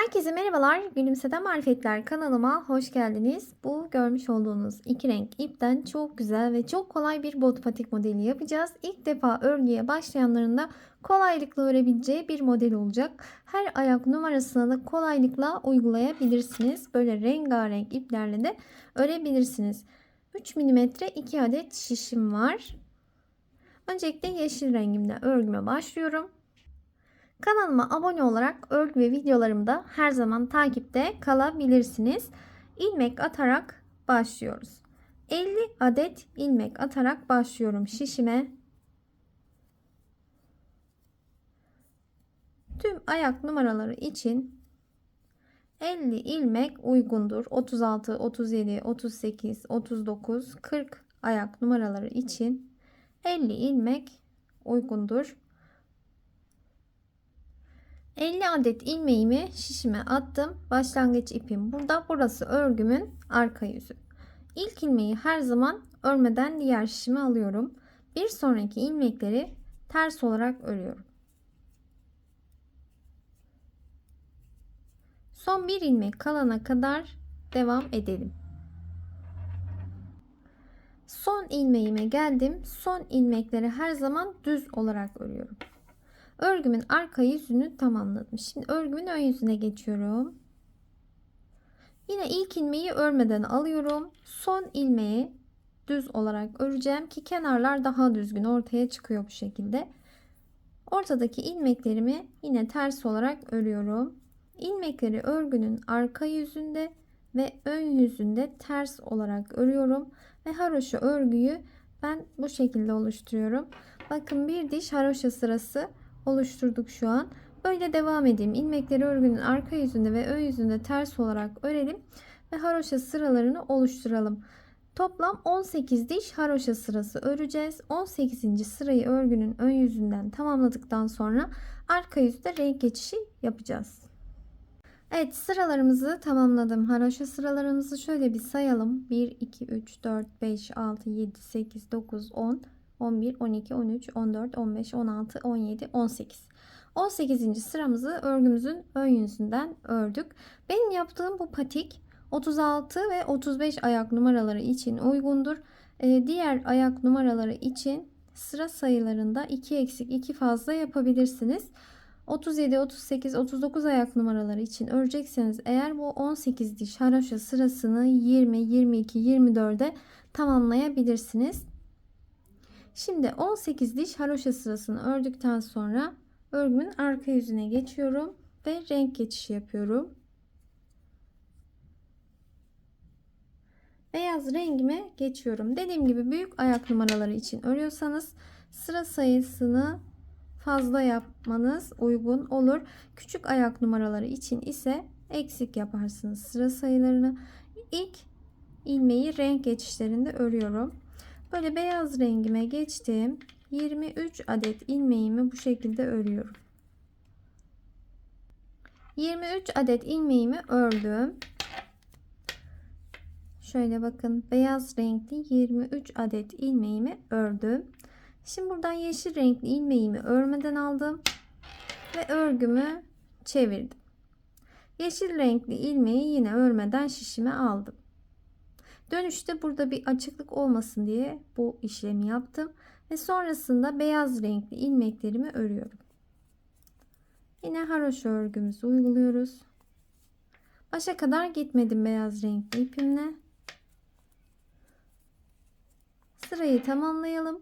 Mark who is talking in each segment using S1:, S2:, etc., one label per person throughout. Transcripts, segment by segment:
S1: Herkese merhabalar. Gülümseden Marifetler kanalıma hoş geldiniz. Bu görmüş olduğunuz iki renk ipten çok güzel ve çok kolay bir bot patik modeli yapacağız. İlk defa örgüye başlayanların da kolaylıkla örebileceği bir model olacak. Her ayak numarasına da kolaylıkla uygulayabilirsiniz. Böyle rengarenk iplerle de örebilirsiniz. 3 mm 2 adet şişim var. Öncelikle yeşil rengimle örgüme başlıyorum. Kanalıma abone olarak örgü ve videolarımda her zaman takipte kalabilirsiniz. İlmek atarak başlıyoruz. 50 adet ilmek atarak başlıyorum şişime. Tüm ayak numaraları için 50 ilmek uygundur. 36, 37, 38, 39, 40 ayak numaraları için 50 ilmek uygundur. 50 adet ilmeğimi şişime attım. Başlangıç ipim burada. Burası örgümün arka yüzü. İlk ilmeği her zaman örmeden diğer şişime alıyorum. Bir sonraki ilmekleri ters olarak örüyorum. Son bir ilmek kalana kadar devam edelim. Son ilmeğime geldim. Son ilmekleri her zaman düz olarak örüyorum. Örgümün arka yüzünü tamamladım. Şimdi örgümün ön yüzüne geçiyorum. Yine ilk ilmeği örmeden alıyorum. Son ilmeği düz olarak öreceğim ki kenarlar daha düzgün ortaya çıkıyor bu şekilde. Ortadaki ilmeklerimi yine ters olarak örüyorum. İlmekleri örgünün arka yüzünde ve ön yüzünde ters olarak örüyorum ve haroşa örgüyü ben bu şekilde oluşturuyorum. Bakın bir diş haroşa sırası oluşturduk şu an. Böyle devam edeyim. İlmekleri örgünün arka yüzünde ve ön yüzünde ters olarak örelim ve haroşa sıralarını oluşturalım. Toplam 18 diş haroşa sırası öreceğiz. 18. sırayı örgünün ön yüzünden tamamladıktan sonra arka yüzde renk geçişi yapacağız. Evet sıralarımızı tamamladım. Haroşa sıralarımızı şöyle bir sayalım. 1, 2, 3, 4, 5, 6, 7, 8, 9, 10, 11, 12, 13, 14, 15, 16, 17, 18. 18. sıramızı örgümüzün ön yüzünden ördük. Benim yaptığım bu patik 36 ve 35 ayak numaraları için uygundur. Ee, diğer ayak numaraları için sıra sayılarında 2 eksik 2 fazla yapabilirsiniz. 37, 38, 39 ayak numaraları için örecekseniz eğer bu 18 diş haroşa sırasını 20, 22, 24'e tamamlayabilirsiniz. Şimdi 18 diş haroşa sırasını ördükten sonra örgümün arka yüzüne geçiyorum ve renk geçişi yapıyorum. Beyaz rengime geçiyorum. Dediğim gibi büyük ayak numaraları için örüyorsanız sıra sayısını fazla yapmanız uygun olur. Küçük ayak numaraları için ise eksik yaparsınız sıra sayılarını. İlk ilmeği renk geçişlerinde örüyorum. Böyle beyaz rengime geçtim. 23 adet ilmeğimi bu şekilde örüyorum. 23 adet ilmeğimi ördüm. Şöyle bakın beyaz renkli 23 adet ilmeğimi ördüm. Şimdi buradan yeşil renkli ilmeğimi örmeden aldım ve örgümü çevirdim. Yeşil renkli ilmeği yine örmeden şişime aldım. Dönüşte burada bir açıklık olmasın diye bu işlemi yaptım. Ve sonrasında beyaz renkli ilmeklerimi örüyorum. Yine haroşa örgümüzü uyguluyoruz. Başa kadar gitmedim beyaz renkli ipimle. Sırayı tamamlayalım.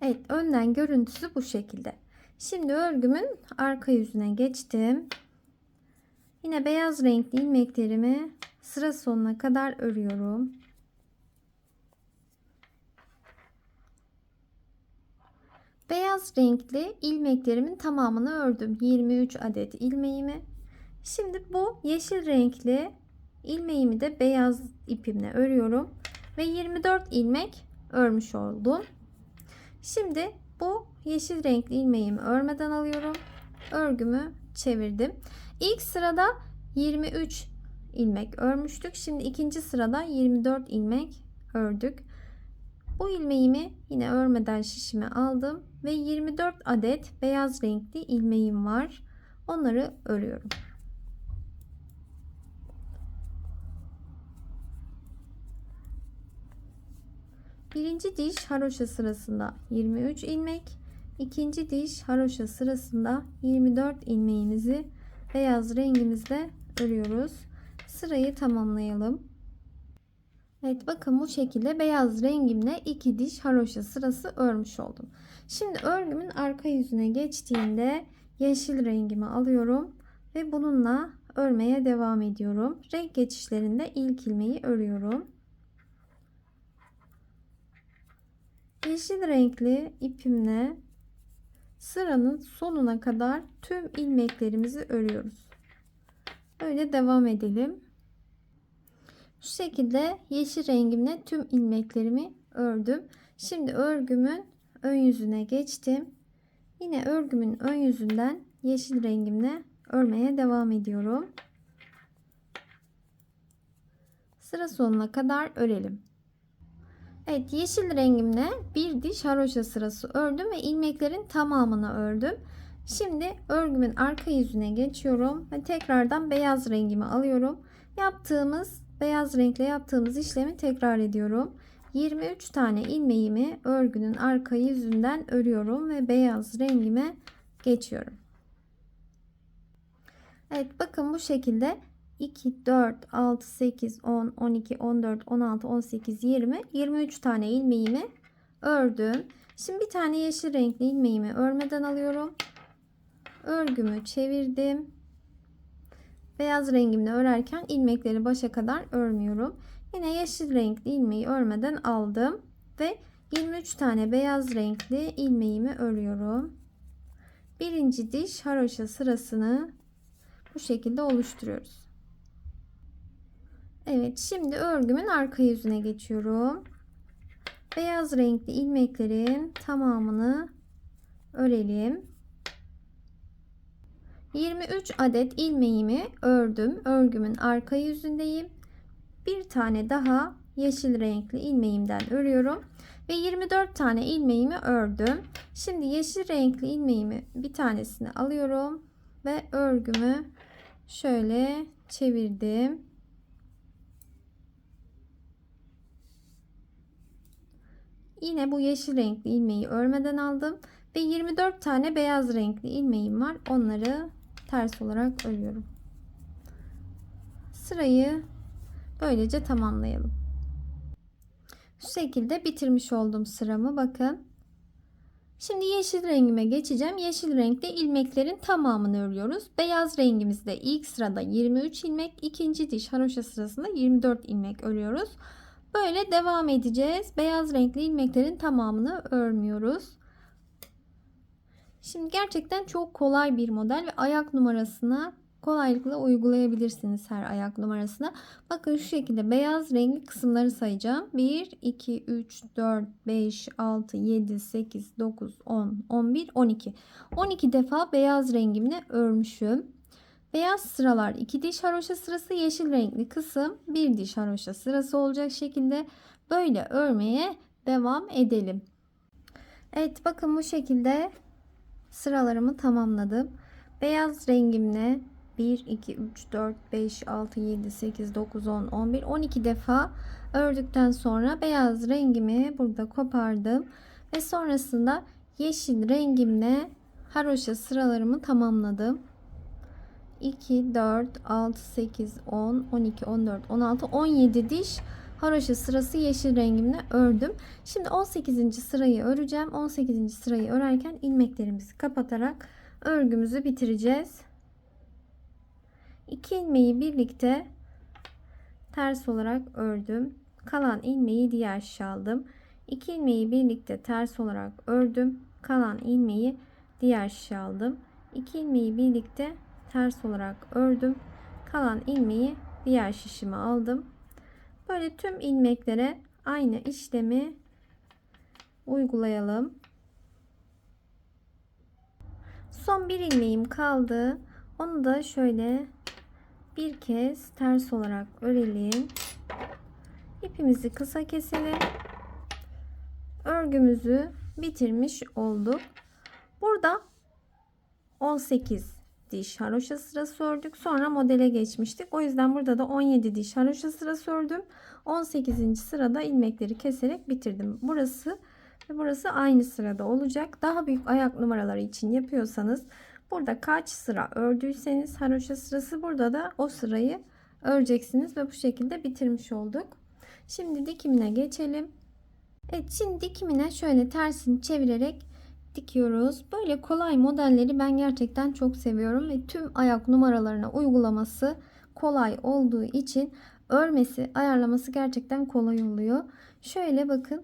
S1: Evet önden görüntüsü bu şekilde. Şimdi örgümün arka yüzüne geçtim. Yine beyaz renkli ilmeklerimi sıra sonuna kadar örüyorum. Beyaz renkli ilmeklerimin tamamını ördüm. 23 adet ilmeğimi. Şimdi bu yeşil renkli ilmeğimi de beyaz ipimle örüyorum ve 24 ilmek örmüş oldum. Şimdi bu yeşil renkli ilmeğimi örmeden alıyorum. Örgümü çevirdim. İlk sırada 23 ilmek örmüştük. Şimdi ikinci sırada 24 ilmek ördük. Bu ilmeğimi yine örmeden şişime aldım ve 24 adet beyaz renkli ilmeğim var. Onları örüyorum. Birinci diş haroşa sırasında 23 ilmek, ikinci diş haroşa sırasında 24 ilmeğimizi beyaz rengimizde örüyoruz sırayı tamamlayalım. Evet bakın bu şekilde beyaz rengimle iki diş haroşa sırası örmüş oldum. Şimdi örgümün arka yüzüne geçtiğinde yeşil rengimi alıyorum ve bununla örmeye devam ediyorum. Renk geçişlerinde ilk ilmeği örüyorum. Yeşil renkli ipimle sıranın sonuna kadar tüm ilmeklerimizi örüyoruz. Öyle devam edelim. Bu şekilde yeşil rengimle tüm ilmeklerimi ördüm. Şimdi örgümün ön yüzüne geçtim. Yine örgümün ön yüzünden yeşil rengimle örmeye devam ediyorum. Sıra sonuna kadar örelim. Evet yeşil rengimle bir diş haroşa sırası ördüm ve ilmeklerin tamamını ördüm. Şimdi örgümün arka yüzüne geçiyorum ve tekrardan beyaz rengimi alıyorum. Yaptığımız beyaz renkle yaptığımız işlemi tekrar ediyorum. 23 tane ilmeğimi örgünün arka yüzünden örüyorum ve beyaz rengime geçiyorum. Evet bakın bu şekilde 2, 4, 6, 8, 10, 12, 14, 16, 18, 20, 23 tane ilmeğimi ördüm. Şimdi bir tane yeşil renkli ilmeğimi örmeden alıyorum. Örgümü çevirdim. Beyaz rengimle örerken ilmekleri başa kadar örmüyorum. Yine yeşil renkli ilmeği örmeden aldım ve 23 tane beyaz renkli ilmeğimi örüyorum. Birinci diş haroşa sırasını bu şekilde oluşturuyoruz. Evet şimdi örgümün arka yüzüne geçiyorum. Beyaz renkli ilmeklerin tamamını örelim. 23 adet ilmeğimi ördüm. Örgümün arka yüzündeyim. Bir tane daha yeşil renkli ilmeğimden örüyorum ve 24 tane ilmeğimi ördüm. Şimdi yeşil renkli ilmeğimi bir tanesini alıyorum ve örgümü şöyle çevirdim. Yine bu yeşil renkli ilmeği örmeden aldım ve 24 tane beyaz renkli ilmeğim var. Onları ters olarak örüyorum. Sırayı böylece tamamlayalım. Şu şekilde bitirmiş oldum sıramı bakın. Şimdi yeşil rengime geçeceğim. Yeşil renkte ilmeklerin tamamını örüyoruz. Beyaz rengimizde ilk sırada 23 ilmek, ikinci diş haroşa sırasında 24 ilmek örüyoruz. Böyle devam edeceğiz. Beyaz renkli ilmeklerin tamamını örmüyoruz. Şimdi gerçekten çok kolay bir model ve ayak numarasına kolaylıkla uygulayabilirsiniz her ayak numarasına. Bakın şu şekilde beyaz renkli kısımları sayacağım. 1, 2, 3, 4, 5, 6, 7, 8, 9, 10, 11, 12. 12 defa beyaz rengimle örmüşüm. Beyaz sıralar 2 diş haroşa sırası, yeşil renkli kısım 1 diş haroşa sırası olacak şekilde böyle örmeye devam edelim. Evet bakın bu şekilde sıralarımı tamamladım. Beyaz rengimle 1, 2, 3, 4, 5, 6, 7, 8, 9, 10, 11, 12 defa ördükten sonra beyaz rengimi burada kopardım. Ve sonrasında yeşil rengimle haroşa sıralarımı tamamladım. 2, 4, 6, 8, 10, 12, 14, 16, 17 diş haroşa sırası yeşil rengimle ördüm. Şimdi 18. sırayı öreceğim. 18. sırayı örerken ilmeklerimizi kapatarak örgümüzü bitireceğiz. 2 ilmeği birlikte ters olarak ördüm. Kalan ilmeği diğer şişe aldım. 2 ilmeği birlikte ters olarak ördüm. Kalan ilmeği diğer şişe aldım. 2 ilmeği birlikte ters olarak ördüm. Kalan ilmeği diğer şişime aldım. Böyle tüm ilmeklere aynı işlemi uygulayalım. Son bir ilmeğim kaldı. Onu da şöyle bir kez ters olarak örelim. İpimizi kısa keselim. Örgümüzü bitirmiş olduk. Burada 18 diş haroşa sırası ördük. Sonra modele geçmiştik. O yüzden burada da 17 diş haroşa sırası ördüm. 18. sırada ilmekleri keserek bitirdim. Burası ve burası aynı sırada olacak. Daha büyük ayak numaraları için yapıyorsanız burada kaç sıra ördüyseniz haroşa sırası burada da o sırayı öreceksiniz ve bu şekilde bitirmiş olduk. Şimdi dikimine geçelim. Evet şimdi dikimine şöyle tersini çevirerek dikiyoruz. Böyle kolay modelleri ben gerçekten çok seviyorum ve tüm ayak numaralarına uygulaması kolay olduğu için örmesi, ayarlaması gerçekten kolay oluyor. Şöyle bakın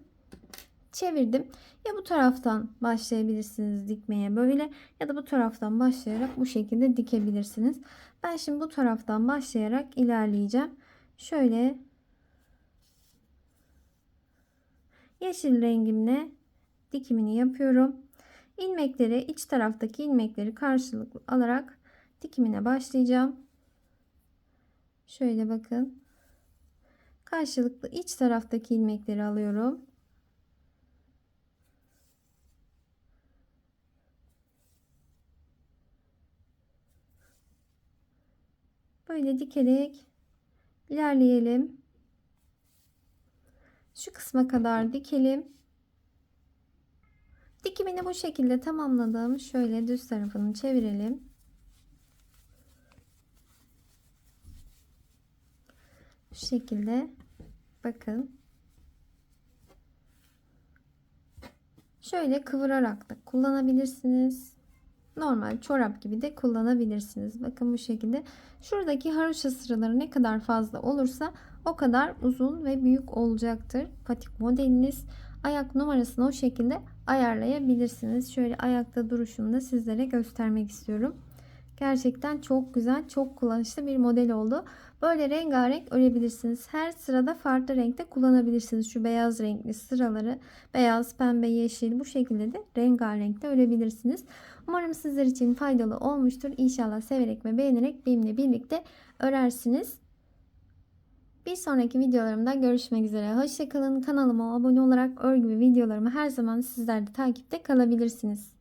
S1: çevirdim. Ya bu taraftan başlayabilirsiniz dikmeye böyle ya da bu taraftan başlayarak bu şekilde dikebilirsiniz. Ben şimdi bu taraftan başlayarak ilerleyeceğim. Şöyle yeşil rengimle dikimini yapıyorum ilmekleri iç taraftaki ilmekleri karşılıklı alarak dikimine başlayacağım. Şöyle bakın. Karşılıklı iç taraftaki ilmekleri alıyorum. Böyle dikerek ilerleyelim. Şu kısma kadar dikelim. Dikimini bu şekilde tamamladım. Şöyle düz tarafını çevirelim. Bu şekilde bakın. Şöyle kıvırarak da kullanabilirsiniz. Normal çorap gibi de kullanabilirsiniz. Bakın bu şekilde. Şuradaki haroşa sıraları ne kadar fazla olursa o kadar uzun ve büyük olacaktır. Patik modeliniz. Ayak numarasını o şekilde ayarlayabilirsiniz. Şöyle ayakta duruşunu da sizlere göstermek istiyorum. Gerçekten çok güzel, çok kullanışlı bir model oldu. Böyle rengarenk örebilirsiniz. Her sırada farklı renkte kullanabilirsiniz. Şu beyaz renkli sıraları beyaz, pembe, yeşil bu şekilde de rengarenkte örebilirsiniz. Umarım sizler için faydalı olmuştur. İnşallah severek ve beğenerek benimle birlikte örersiniz. Bir sonraki videolarımda görüşmek üzere. Hoşçakalın. Kanalıma abone olarak örgü videolarımı her zaman sizler de takipte kalabilirsiniz.